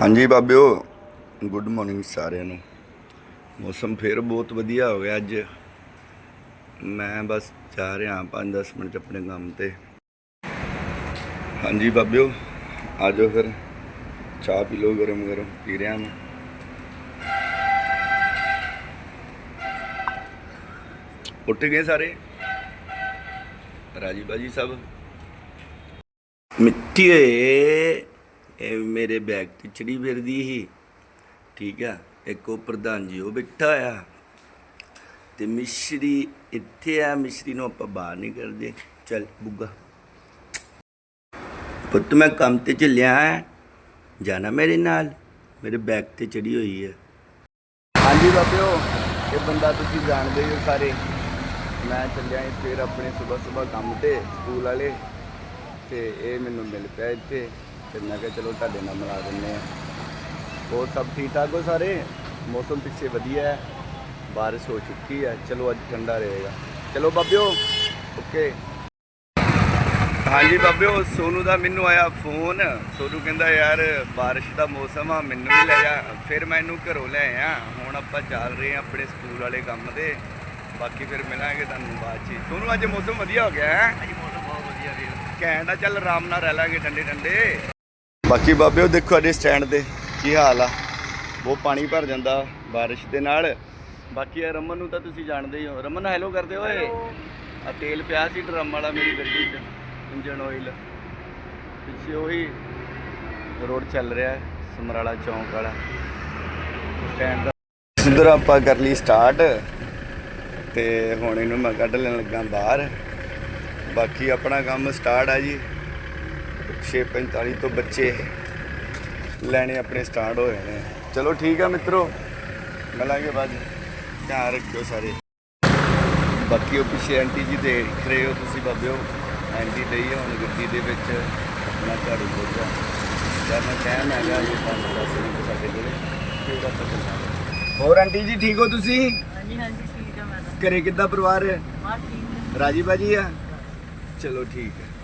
ਹਾਂਜੀ ਬਾਬਿਓ good morning ਸਾਰਿਆਂ ਨੂੰ। ਮੌਸਮ ਫੇਰ ਬਹੁਤ ਵਧੀਆ ਹੋ ਗਿਆ ਅੱਜ। ਮੈਂ ਬਸ ਜਾ ਰਿਹਾ 5-10 ਮਿੰਟ 'ਚ ਆਪਣੇ ਕੰਮ ਤੇ। ਹਾਂਜੀ ਬਾਬਿਓ, ਆ ਜਾਓ ਫਿਰ। ਚਾਹ ਪੀ ਲਓ ਗਰਮ ਗਰਮ, ਪੀ ਰਿਹਾ ਮੈਂ। ਉੱਠ ਗਏ ਸਾਰੇ? ਰਾਜੀ ਬਾਜੀ ਸਭ ਮਿੱਟੀ ਏ ਇਹ ਮੇਰੇ ਬੈਗ ਤੇ ਚੜੀ ਫਿਰਦੀ ਸੀ। ਠੀਕ ਆ? ਇੱਕ ਉਹ ਪ੍ਰਧਾਨ ਜੀ, ਉਹ ਬੈਠਾ ਆ ਤੇ ਮਿਸ਼ਰੀ ਇੱਥੇ ਆ ਮਿਸ਼ਰੀ ਨੂੰ ਆਪਾਂ ਬਾਹਰ ਨਹੀਂ ਕਰਦੇ ਚੱਲ ਬੁੱਗਾ। ਪੁੱਤ, ਮੈਂ ਕੰਮ ਤੇ ਚੱਲਿਆ ਆਂ। ਜਾਣਾ ਮੇਰੇ ਨਾਲ? ਮੇਰੇ ਬੈਗ ਤੇ ਚੜੀ ਹੋਈ ਹੈ ਹਾਂਜੀ ਬਾਬਿਓ, ਇਹ ਬੰਦਾ ਤੁਸੀਂ ਜਾਣਦੇ ਹੋ ਸਾਰੇ। ਮੈਂ ਚੱਲਿਆ ਫਿਰ ਆਪਣੇ ਸਵੇਰ ਸਵੇਰ ਕੰਮ ਤੇ, ਸਕੂਲ ਵਾਲੇ। ਤੇ ਇਹ ਮੈਨੂੰ ਮਿਲ ਪਿਆ ਇੱਥੇ। ਤੇ ਮੈਂ ਕਿਹਾ ਚਲੋ ਤੁਹਾਡੇ ਨਾਲ ਮਿਲਾ ਦਿੰਨੇ ਆ ਹੋਰ ਸਭ ਠੀਕ ਠਾਕ ਹੋ ਸਾਰੇ? ਮੌਸਮ ਪਿੱਛੇ ਵਧੀਆ ਹੈ। ਬਾਰਿਸ਼ ਹੋ ਚੁੱਕੀ ਹੈ। ਚਲੋ ਅੱਜ ਠੰਡਾ ਰਹੇਗਾ। ਚਲੋ ਬਾਬਿਓ ਓਕੇ। ਹਾਂਜੀ ਬਾਬਿਓ ਸੋਨੂ ਦਾ ਮੈਨੂੰ ਆਇਆ ਫੋਨ। ਸੋਨੂ ਕਹਿੰਦਾ ਯਾਰ ਬਾਰਿਸ਼ ਦਾ ਮੌਸਮ ਆ ਮੈਨੂੰ ਵੀ ਲੈ ਜਾ। ਫਿਰ ਮੈਂ ਇਹਨੂੰ ਘਰੋਂ ਲੈ ਆਇਆ। ਹੁਣ ਆਪਾਂ ਚੱਲ ਰਹੇ ਆ ਆਪਣੇ ਸਕੂਲ ਵਾਲੇ ਕੰਮ ਤੇ। ਬਾਕੀ ਫਿਰ ਮਿਲਾਂਗੇ ਤੁਹਾਨੂੰ ਬਾਅਦ ਚ। ਸੋਨੂ ਅੱਜ ਮੌਸਮ ਵਧੀਆ ਹੋ ਗਿਆ ਹੈ? ਅੱਜ ਮੌਸਮ ਬਹੁਤ ਵਧੀਆ ਘੈਂਟ ਆ। ਚੱਲ ਆਰਾਮ ਨਾਲ ਰਹਿ ਲਾਂਗੇ ਠੰਡੇ ਠੰਡੇ ਬਾਕੀ ਬਾਬਿਓ ਦੇਖੋ ਅਜੇ ਸਟੈਂਡ ਤੇ ਕੀ ਹਾਲ ਆ। ਬਹੁਤ ਪਾਣੀ ਭਰ ਜਾਂਦਾ ਬਾਰਿਸ਼ ਦੇ ਨਾਲ। ਬਾਕੀ ਆ ਰਮਨ ਨੂੰ ਤਾਂ ਤੁਸੀਂ ਜਾਣਦੇ ਹੀ ਹੋ। ਰਮਨ ਹੈਲੋ ਕਰਦੇ ਓਏ ਆ ਤੇਲ ਪਿਆ ਸੀ ਡਰਮ ਵਾਲਾ ਮੇਰੀ ਗੱਡੀ 'ਚ ਇੰਜਨ ਆਇਲ ਪਿੱਛੇ ਉਹੀ ਰੋਡ ਚੱਲ ਰਿਹਾ ਸਮਰਾਲਾ ਚੌਂਕ ਵਾਲਾ। ਸਟੈਂਡ ਦਾ ਸਿੱਧਰ ਆਪਾਂ ਕਰ ਲਈ ਸਟਾਰਟ ਤੇ ਹੁਣ ਇਹਨੂੰ ਮੈਂ ਕੱਢ ਲੈਣ ਲੱਗਾ ਬਾਹਰ। ਬਾਕੀ ਆਪਣਾ ਕੰਮ ਸਟਾਰਟ ਆ ਜੀ। 6:45 ਤੋਂ ਬੱਚੇ ਲੈਣੇ ਆਪਣੇ ਸਟਾਰਟ ਹੋਏ ਨੇ। ਚਲੋ ਠੀਕ ਆ ਮਿੱਤਰੋ ਮਿਲਾਂਗੇ ਬਾਅਦ। ਧਿਆਨ ਰੱਖਿਓ ਸਾਰੇ। ਬਾਕੀ ਉਹ ਪਿੱਛੇ ਆਂਟੀ ਜੀ ਦੇਖ ਰਹੇ ਹੋ ਤੁਸੀਂ ਬਾਬਿਓ ਆਂਟੀ ਆ ਹੁਣ ਗੱਡੀ ਦੇ ਵਿੱਚ ਆਪਣਾ ਝਾੜੂ ਪੋਚਾ। ਯਾਰ ਮੈਂ ਕਹਿਣ ਹੈਗਾ ਇਹ ਪੰਜ ਦਸ ਮਿੰਟ ਸਾਡੇ ਕੋਲੇ ਆਪਾਂ ਚੱਲਾਂਗੇ ਹੋਰ ਆਂਟੀ ਜੀ ਠੀਕ ਹੋ ਤੁਸੀਂ? ਹਾਂਜੀ ਹਾਂਜੀ ਠੀਕ ਹੈ ਮੈਂ ਤਾਂ ਘਰੇ ਕਿੱਦਾਂ ਪਰਿਵਾਰ? ਹਾਂ ਠੀਕ ਹੈ ਰਾਜੀ ਬਾਜੀ ਆ? ਚਲੋ ਠੀਕ ਹੈ